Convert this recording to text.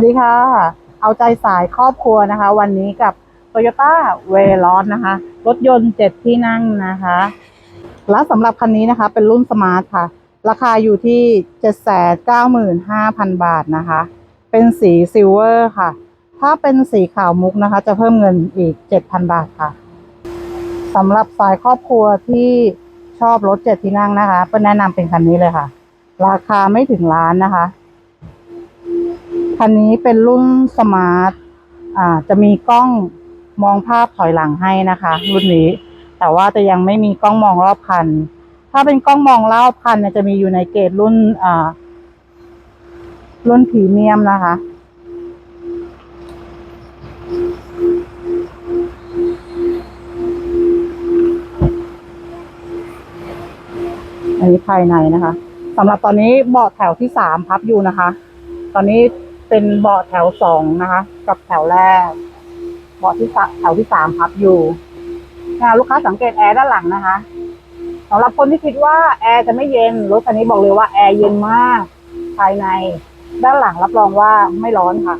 สวัสดีค่ะ เอาใจสายครอบครัวนะคะ วันนี้กับ Toyota v e l o s นนะคะ รถยนต์เจ็ดที่นั่งนะคะ และสำหรับคันนี้นะคะ เป็นรุ่นสมาร์ทค่ะ ราคาอยู่ที่795,000บาทนะคะ เป็นสีซิลเวอร์ค่ะ ถ้าเป็นสีขาวมุกนะคะ จะเพิ่มเงินอีก7,000บาทค่ะสำหรับสายครอบครัวที่ชอบรถเจ็ดที่นั่งนะคะก็แนะนำเป็นคันนี้เลยค่ะ ราคาไม่ถึงล้านนะคะ คันนี้เป็นรุ่นสมาร์ทอ่าจะมีกล้องมองภาพถอยหลังให้นะคะ รุ่นนี้ แต่ว่าจะยังไม่มีกล้องมองรอบคัน ถ้าเป็นกล้องมองรอบคันเนี่ยจะมีอยู่ในเกรดรุ่นอ่ารุ่นพรีเมียมนะคะ อันนี้ภายในนะคะสำหรับตอนนี้เบาะแถวที่สามพับอยู่นะคะ ตอนนี้ เป็นเบาะแถวสองนะคะ กับแถวแรกเบาะที่สแถวที่สามพับอยู่นะลูกค้าสังเกตแอร์ด้านหลังนะคะสำหรับคนที่คิดว่าแอร์จะไม่เย็นรถคันนี้บอกเลยว่าแอร์เย็นมากภายใน ด้านหลังรับรองว่าไม่ร้อนค่ะ